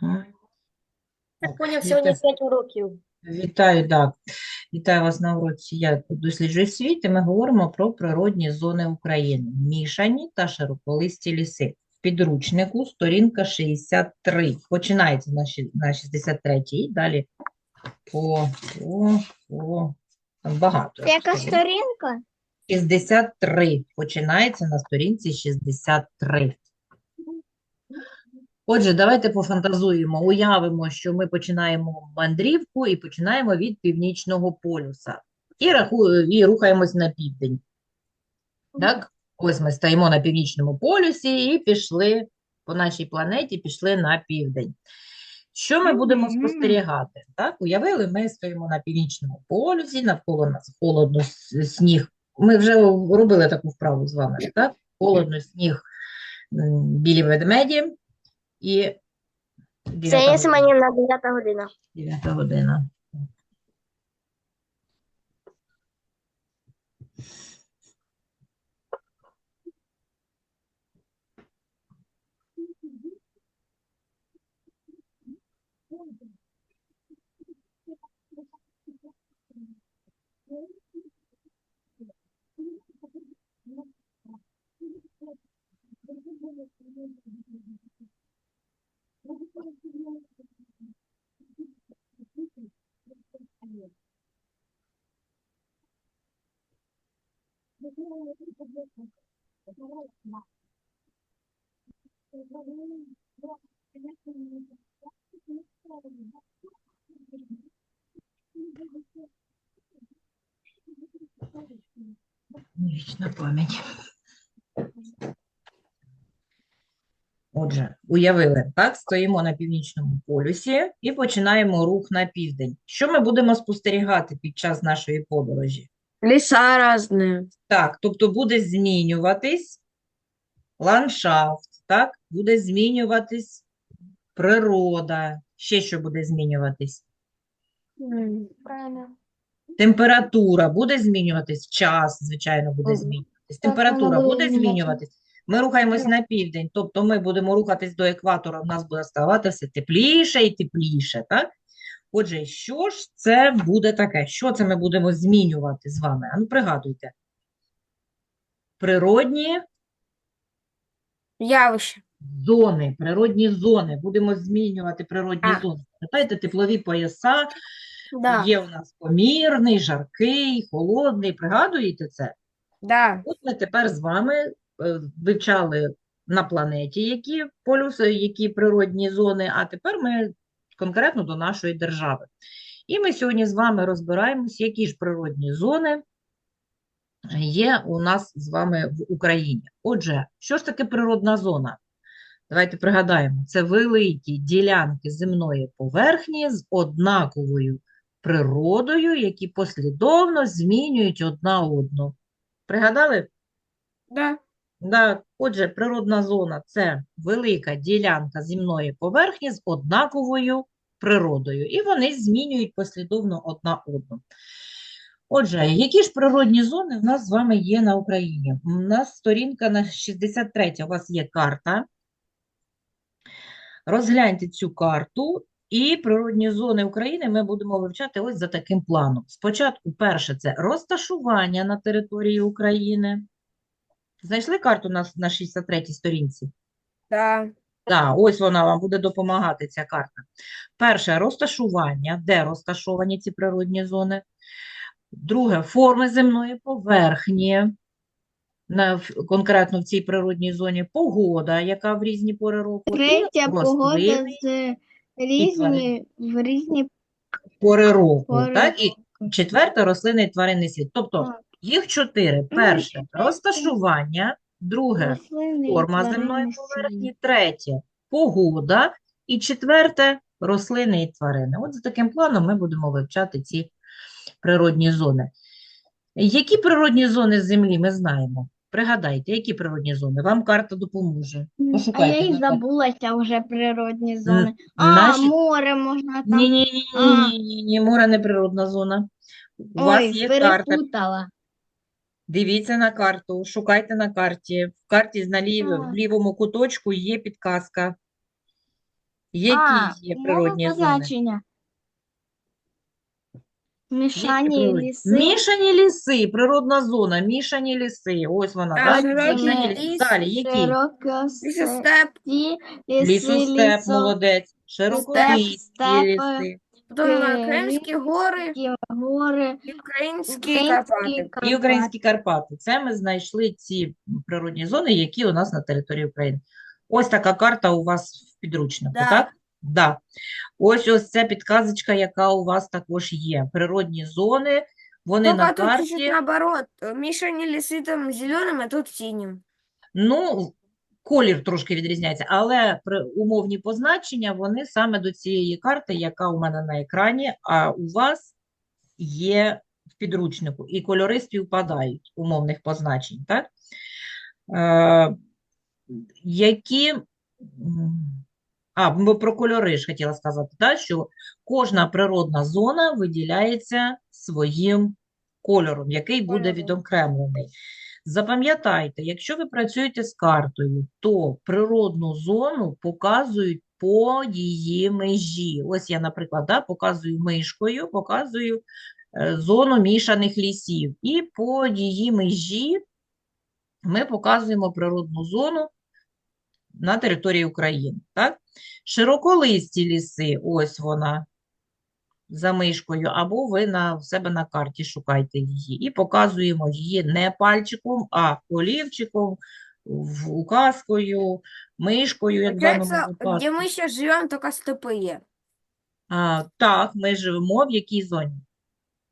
Так Так, поняв, сьогодні 5 уроків. Вітаю, так. Вітаю вас на уроці «Я досліджую світ» і ми говоримо про природні зони України. Мішані та широколисті ліси. В підручнику сторінка 63. Починається на, 63 і далі по, по, по там багато. Яка сторінка? 63. Починається на сторінці 63. Отже, давайте пофантазуємо, уявимо, що ми починаємо мандрівку і починаємо від північного полюса. І, раху... і рухаємось на південь. Так? Ось ми стоїмо на північному полюсі і пішли по нашій планеті, пішли на південь. Що ми будемо спостерігати? Так? Уявили, ми стоїмо на північному полюсі, навколо нас холодно, сніг. Ми вже робили таку вправу з вами, так? Холодно, сніг, білі ведмеді і Це дев'ята є година. мені на 9 година. Дев'ята година. Вічна пам'ять. Отже, уявили, так, стоїмо на північному полюсі і починаємо рух на південь. Що ми будемо спостерігати під час нашої подорожі? Ліса різні. Так, тобто буде змінюватись ландшафт, так, буде змінюватись природа. Ще що буде змінюватись? Правильно. Температура буде змінюватись, час, звичайно, буде змінюватись. Температура буде змінюватись. змінюватись. Ми рухаємось на південь, тобто ми будемо рухатись до екватора, в нас буде ставати все тепліше і тепліше, так? Отже, що ж це буде таке? Що це ми будемо змінювати з вами? А ну, пригадуйте. Природні Явище. зони, природні зони. Будемо змінювати природні А. зони. Пам'ятаєте, теплові пояса, Да. є у нас помірний, жаркий, холодний. Пригадуєте це? Да. От ми тепер з вами е, вивчали на планеті, які полюси, які природні зони, а тепер ми конкретно до нашої держави. І ми сьогодні з вами розбираємось, які ж природні зони є у нас з вами в Україні. Отже, що ж таке природна зона? Давайте пригадаємо, це великі ділянки земної поверхні з однаковою природою, які послідовно змінюють одна одну. Пригадали? Да. Отже, природна зона – це велика ділянка земної поверхні з однаковою природою, і вони змінюють послідовно одна одну. Отже, які ж природні зони в нас з вами є на Україні? У нас сторінка на 63, у вас є карта. Розгляньте цю карту, і природні зони України ми будемо вивчати ось за таким планом. Спочатку, перше, це розташування на території України. Знайшли карту на, на 63-й сторінці? Да. Так, ось вона вам буде допомагати, ця карта. Перше, розташування, де розташовані ці природні зони. Друге, форми земної поверхні, на, в- конкретно в цій природній зоні, погода, яка в різні пори року, Третя погода з різні в різні пори року. пори Так? І четверте, рослини і тваринний світ. Тобто Так. Їх чотири. Перше, розташування, друге, форма земної поверхні, третє погода і четверте рослини і тварини. От за таким планом ми будемо вивчати ці природні зони. Які природні зони Землі ми знаємо? Пригадайте, які природні зони? Вам карта допоможе. М, А я Пошукайте карті. забулася вже природні зони. А, наші- море можна там. Ні, ні, ні, море не природна зона. У вас Ой, є карта. Дивіться на карту, шукайте на карті. В карті на лів... А. в лівому куточку є підказка. Які А, є природні зони? позначення. Мішані природні? ліси. Мішані ліси, природна зона, мішані ліси. Ось вона, А, так? широкі Мішані ліси. ліс, Далі, які? Широкості Лісостеп, ліси, Лісостеп, лісо- молодець. Широколисті степи, ліси. Потім Е, українські гори гори, і українські українські Карпати. І українські Карпати. Це ми знайшли ці природні зони, які у нас на території України. Ось така карта у вас в підручнику, Да. так? Да. Ось ось ця підказочка, яка у вас також є. Природні зони, вони на Только тут чуть-чуть карті. наоборот. Мишани лесы там зеленым, а тут синим. Ну, колір трошки відрізняється, але при умовні позначення вони саме до цієї карти, яка у мене на екрані, а у вас є в підручнику, і кольори співпадають умовних позначень, так? Е, які. А, ми про кольори ж хотіла сказати, так, що кожна природна зона виділяється своїм кольором, який буде відокремлений. Запам'ятайте, якщо ви працюєте з картою, то природну зону показують по її межі. Ось я, наприклад, да, показую мишкою, показую е, зону мішаних лісів. І по її межі ми показуємо природну зону на території України. Так? Широколисті ліси, ось вона за мишкою, або ви на, в себе на карті шукайте її. І показуємо її не пальчиком, а олівчиком, указкою, мишкою, як в даному випадку. где мы сейчас живем, только степи. А, так, ми живемо в якій зоні?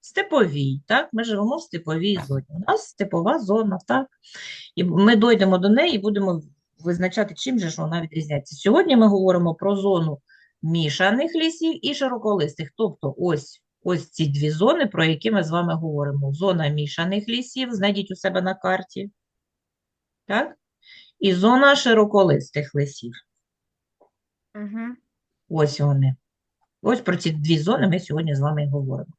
Степовій, так? Ми живемо в степовій зоні. У нас степова зона, так? І ми дійдемо до неї і будемо визначати, чим же ж вона відрізняється. Сьогодні ми говоримо про зону мішаних лісів і широколистих. Тобто ось, ось ці дві зони, про які ми з вами говоримо. Зона мішаних лісів, знайдіть у себе на карті. Так? І зона широколистих лісів. Угу. Ось вони. Ось про ці дві зони ми сьогодні з вами і говоримо.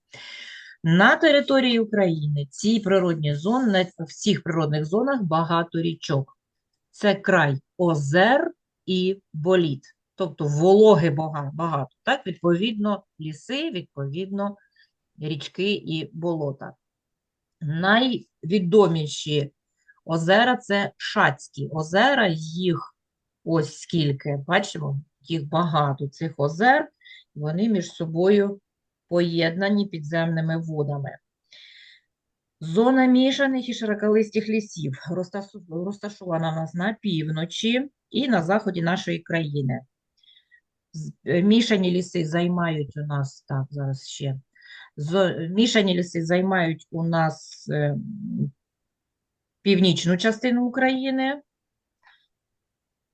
На території України ці природні зони, на в цих природних зонах багато річок. Це край озер і боліт. Тобто вологи багато. Так, відповідно, ліси, відповідно, річки і болота. Найвідоміші озера це Шацькі озера, їх ось скільки, бачимо, їх багато цих озер, вони між собою поєднані підземними водами. Зона мішаних і широколистих лісів розташована у нас на півночі і на заході нашої країни. Е, Мішані ліси займають у нас, так, зараз ще. Мішані ліси займають у нас е, північну частину України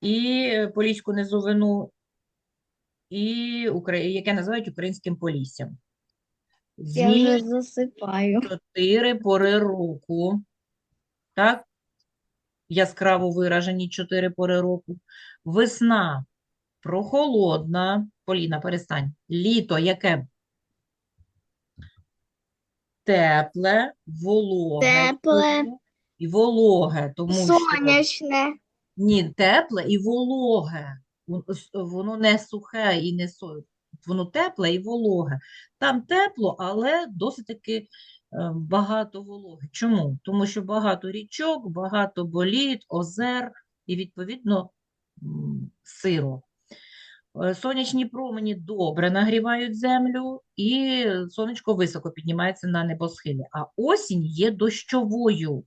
і Поліську низовину, і яке називають Українським Поліссям. Я вже засипаю. чотири пори року. Так? Яскраво виражені чотири пори року. Весна прохолодна. Поліна, перестань. Літо яке? Тепле, вологе. Тепле. І вологе, тому що Сонячне. ні, тепле і вологе. Воно не сухе і не со... Воно тепле і вологе. Там тепло, але досить таки е, багато вологи. Чому? Тому що багато річок, багато боліт, озер і, відповідно, сиро. Е, Сонячні промені добре нагрівають землю, і сонечко високо піднімається на небосхилі. А осінь є дощовою.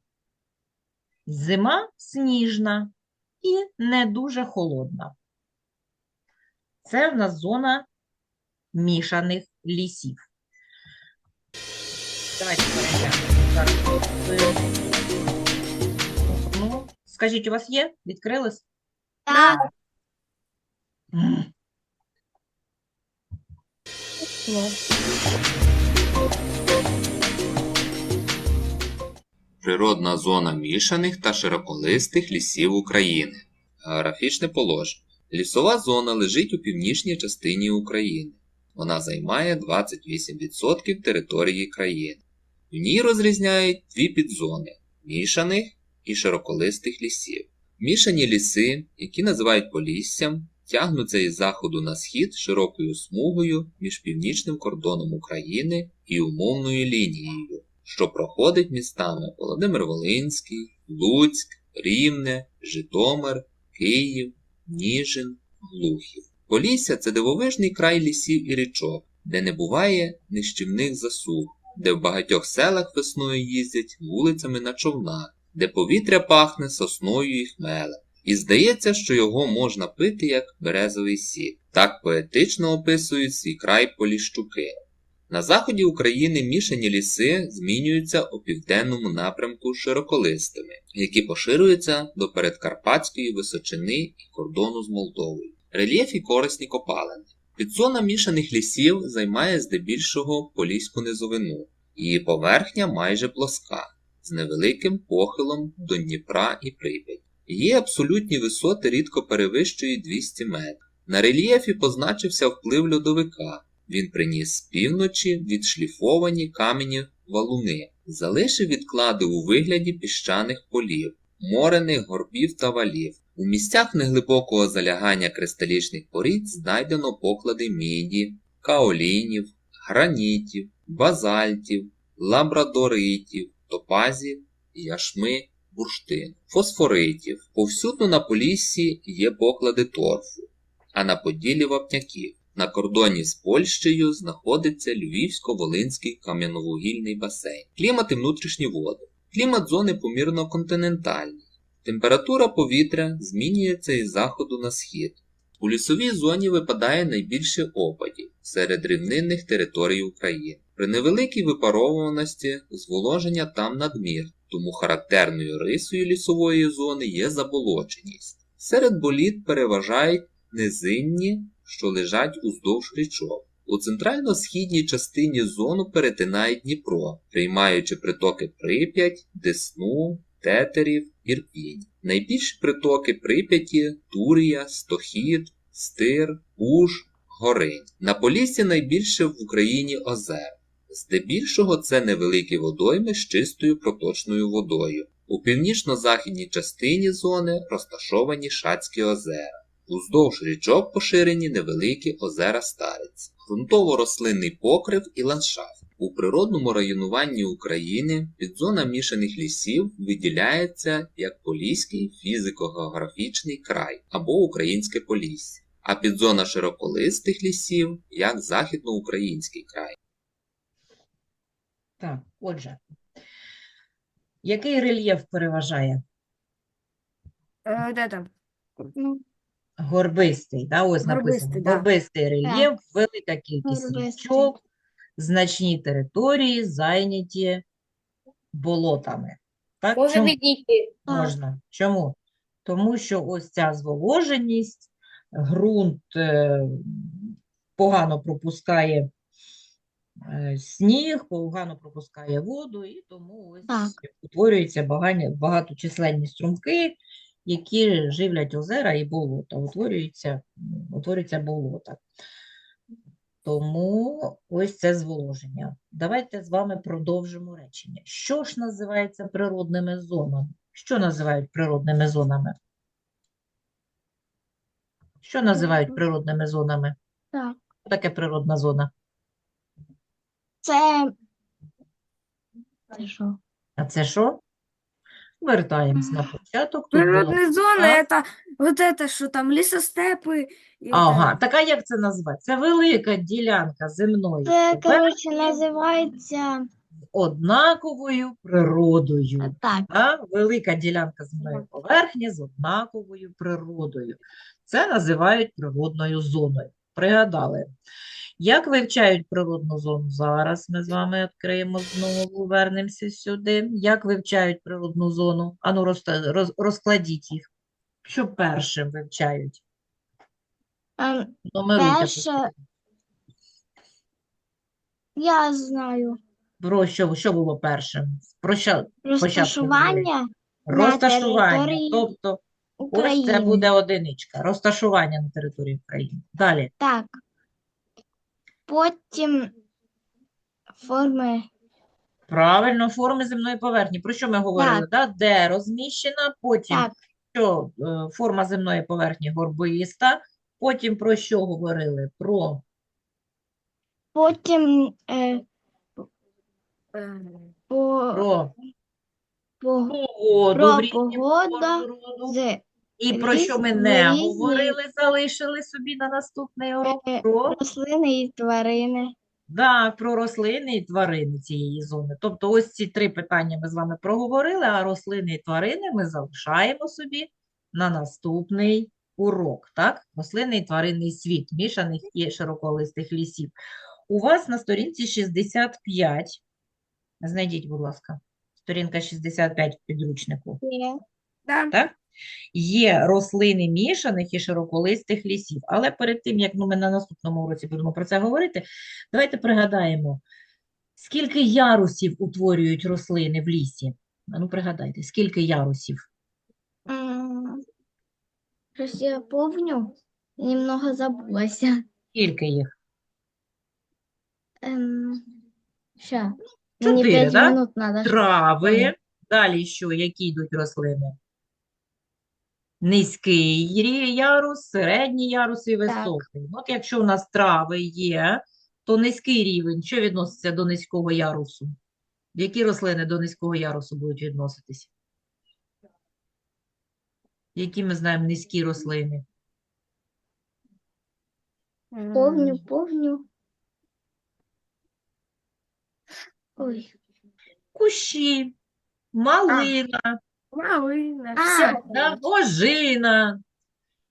Зима сніжна і не дуже холодна. Це в нас зона мішаних лісів. Давайте. Е, Ну, скажіть, у вас є? Відкрилось? Так. Природна зона мішаних та широколистих лісів України. Географічне положення. Лісова зона лежить у північній частині України. Вона займає 28% території країни. В ній розрізняють дві підзони мішаних і широколистих лісів. Мішані ліси, які називають поліссям, тягнуться із заходу на схід широкою смугою між північним кордоном України і умовною лінією, що проходить містами Володимир-Волинський, Луцьк, Рівне, Житомир, Київ, Ніжин, Глухів. Полісся це дивовижний край лісів і річок, де не буває нищівних засух, де в багатьох селах весною їздять вулицями на човнах, де повітря пахне сосною і хмелем. І здається, що його можна пити як березовий сік. Так поетично описують свій край поліщуки. На заході України мішані ліси змінюються у південному напрямку широколистими, які поширюються до передкарпатської височини і кордону з Молдовою. Рельєф і корисні копалини. Підзона мішаних лісів займає здебільшого поліську низовину. Її поверхня майже плоска, з невеликим похилом до Дніпра і Прип'ять. Її абсолютні висоти рідко перевищують 200 метрів. На рельєфі позначився вплив льодовика. Він приніс з півночі відшліфовані камені валуни, залишив відклади у вигляді піщаних полів, морених горбів та валів. У місцях неглибокого залягання кристалічних порід знайдено поклади міді, каолінів, гранітів, базальтів, лабрадоритів, топазів, яшми, бурштин, фосфоритів. Повсюдно на Поліссі є поклади торфу, а на Поділлі вапняків. На кордоні з Польщею знаходиться Львівсько-Волинський кам'яновугільний басейн. Клімат і внутрішні води. Клімат зони помірно континентальний. Температура повітря змінюється із заходу на схід. У лісовій зоні випадає найбільше опадів серед рівнинних територій України. При невеликій випаровуваності зволоження там надмір, тому характерною рисою лісової зони є заболоченість. Серед боліт переважають низинні, що лежать уздовж річок. У центрально-східній частині зону перетинає Дніпро, приймаючи притоки Прип'ять, Десну, Тетерів, Ірпінь. Найбільші притоки Прип'яті, Турія, Стохід, Стир, Уж, Горинь. На Поліссі найбільше в Україні озер. Здебільшого це невеликі водойми з чистою проточною водою. У північно-західній частині зони розташовані Шацькі озера. Уздовж річок поширені невеликі озера Старець, ґрунтово-рослинний покрив і ландшафт. У природному районуванні України підзона мішаних лісів виділяється як Поліський фізико-географічний край або Українське Полісся, а підзона широколистих лісів як Західноукраїнський край. Так, отже, який рельєф переважає? Вот это. Ну, Горбистий, да, ось написано. Горбистий, да. Горбистий рельєф, велика кількість Горбистий. річок, значні території, зайняті болотами. Так, Може чому? відійти. Можна. Чому? Тому що ось ця зволоженість, ґрунт е, погано пропускає сніг, погано пропускає воду, і тому ось Так. утворюються багаточисленні струмки, які живлять озера і болота, утворюються, м, утворюються болота. Тому ось це зволоження. Давайте з вами продовжимо речення. Що ж називається природними зонами? Що називають природними зонами? Що називають природними зонами? так. Що таке природна зона? Це. Це що? А це що? Вертаємось на початок. Тут було Природные зоны А? это вот это, что там лесостепы. и Ага, это- така як це назвати? Це велика ділянка земної Це, поверхні коротше, називається. з однаковою природою. Так. А? Велика ділянка земної поверхні з однаковою природою. Це називають природною зоною. Пригадали. Як вивчають природну зону? Зараз ми з вами відкриємо знову, вернемося сюди. Як вивчають природну зону? Ану, розта- роз- розкладіть їх. Що першим вивчають? Перше- я знаю. Про що, що було першим? Про що? Розташування Розташування. території Тобто, ось це України. буде одиничка. Розташування на території України. Далі. Так. Потім форми. Правильно, форми земної поверхні. Про що ми говорили? Да? Де розміщена, потім Так. що е, форма земної поверхні горбиста, потім про що говорили? Про Потім е, Е, по, Про по, погоду про в різні погода пори року. з І про що ми не різні- говорили, залишили собі на наступний урок. е, Про, рослини і тварини. да, про рослини і тварини цієї зони. Тобто ось ці три питання ми з вами проговорили, а рослини і тварини ми залишаємо собі на наступний урок. Так? Рослинний і тваринний світ мішаних і широколистих лісів. У вас на сторінці 65. Знайдіть, будь ласка, сторінка 65 в підручнику. Є. Да. Так? Є рослини мішаних і широколистих лісів. Але перед тим, як ну, ми на наступному уроці будемо про це говорити, давайте пригадаємо, скільки ярусів утворюють рослини в лісі? Ну, пригадайте, скільки ярусів? Щось я помню, немного забулася. Скільки їх? Ем, ща. Мені Чотири, 5 да? минут надо. Трави. Далі що? Які йдуть рослини? Низький рі- ярус, середній ярус і високий. От якщо у нас трави є, то низький рівень, що відноситься до низького ярусу? Які рослини до низького ярусу будуть відноситися? Які ми знаємо низькі рослини? Помню, помню. Ой. Кущі, малина, Малина, А, все. да, ожина.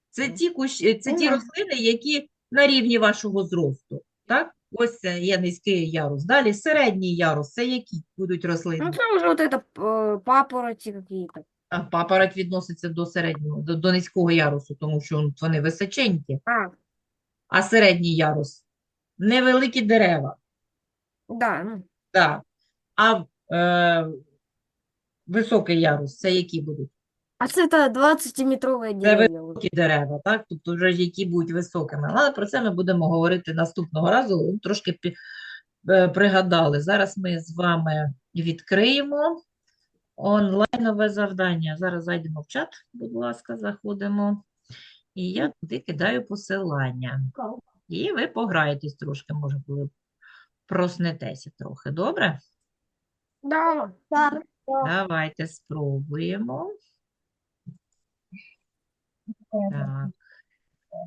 Це ті кущі, це ті Ага. рослини, які на рівні вашого зросту. Так? Ось це є низький ярус. Далі середній ярус. Це які будуть рослини? Ну, это уже вот это э, папороти какие-то. А папороть відноситься до середнього, до, до низького ярусу, тому що вони височенькі. А, А середній ярус невеликі дерева. да, ну, Так. А е, високий ярус це які будуть? а це 20-метровые Це деревья. високі дерева, так? Тобто вже які будуть високими. Але про це ми будемо говорити наступного разу. Ну, Трошки пі- е, пригадали. Зараз ми з вами відкриємо онлайнове завдання. Зараз зайдемо в чат, будь ласка, заходимо. І я туди кидаю посилання. І ви пограєтесь трошки, може, коли проснетеся трохи. Добре? Да, Так. Давайте спробуємо. Так.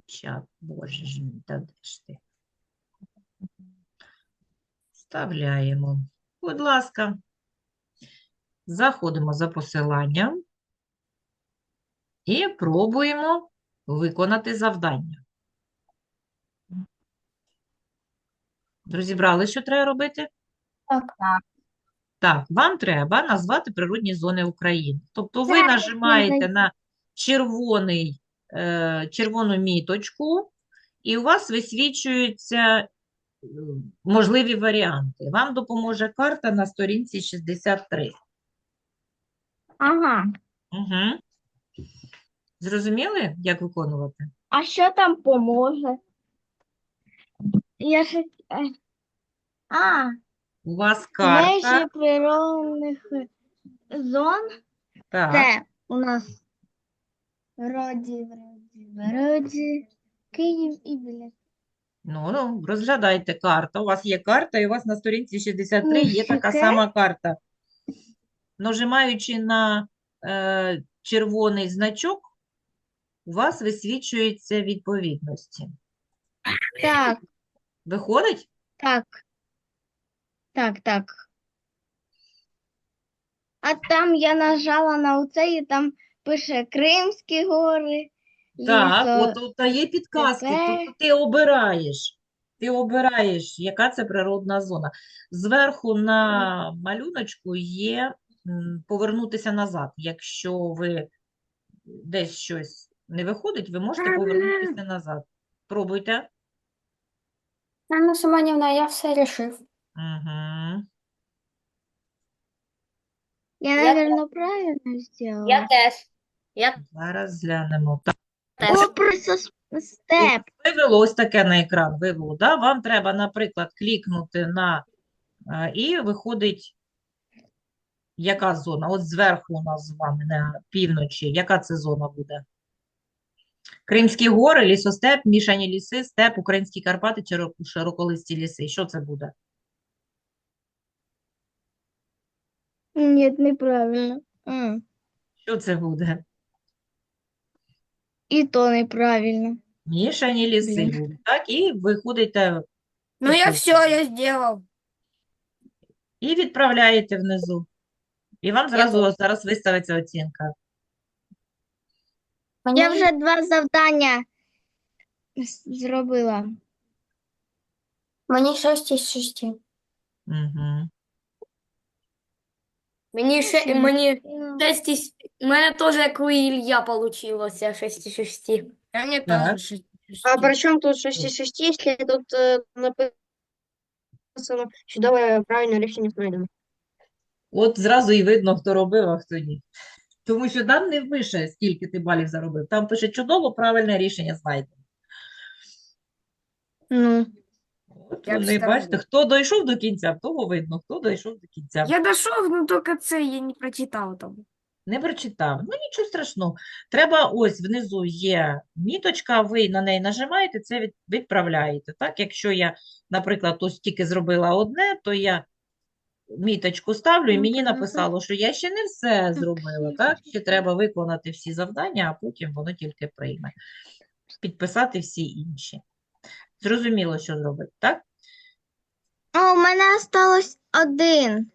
Чат, боже ж мій, та де ж ти? Вставляємо. Будь ласка, заходимо за посиланням і пробуємо виконати завдання. Розібрали, що треба робити? Так. Так, вам треба назвати природні зони України. Тобто ви Так, нажимаєте на червоний, е, червону міточку, і у вас висвічуються е, можливі варіанти. Вам допоможе карта на сторінці 63. Ага. Угу. Зрозуміли, як виконувати? А що там поможе? Я ж... е, А, У вас межі карта. природних зон. Так, Це у нас вроді, вроді, вроді, Київ і біля. ну, ну, розглядайте карта. У вас є карта, і у вас на сторінці 63 є така сама карта. Нажимаючи на е, червоний значок, у вас висвічуються відповідності. Так, Виходить? так. Так, так. А там я нажала на оце і там пише Кримські гори. Так, лісо- от тут є підказки. Тепер- Тобто ти обираєш. Ти обираєш, яка це природна зона. Зверху на малюночку є м, повернутися назад. Якщо ви десь щось не виходить, ви можете повернутися назад. Пробуйте. Анна Семенівна, я все рішив. Угу. Я, Я- наверное, правильно сделала. Я теж. Я Зараз глянемо. Так, теж. О, просто с- степ. вивело ось таке на екран. Вивело, да? Вам треба, наприклад, клікнути на е, і виходить, яка зона? От зверху у нас з вами на півночі. Яка це зона буде? Кримські гори, лісостеп, мішані ліси, степ, українські Карпати, чиро- широколисті ліси. Що це буде? Ні, неправильно. М, Що це буде? І то неправильно. Мішані ліси Блін. будуть, так? І виходите Ну, я все, я сделал. і відправляєте внизу. І вам зразу зараз виставиться оцінка. Я вже два завдання зробила. Мені 6 із 6. Угу. Мені ще, мені 6 із... У мене теж, як у Ілля получилося 6 із 6. А мені Так. теж 6 із 6. А при чем тут 6 из 6, если тут э, написано чудове правильне рішення знайдено? От зразу і видно, хто робив, а хто ні. Тому що там не пише, скільки ти балів заробив. Там пише чудово, правильне рішення знайдено. Ну, От Я вони, бачите, хто дійшов до кінця, в того видно, хто дійшов до кінця. Я дійшов, ну тільки це я не прочитав там. Не прочитав. Ну, нічого страшного. Треба ось внизу є міточка, ви на неї нажимаєте, це від- відправляєте. Так, якщо я, наприклад, ось тільки зробила одне, то я міточку ставлю, і мені написало, що я ще не все зробила. Так, ще треба виконати всі завдання, а потім воно тільки прийме. Підписати всі інші. Зрозуміло, що зробити, так? О, у мене осталось один.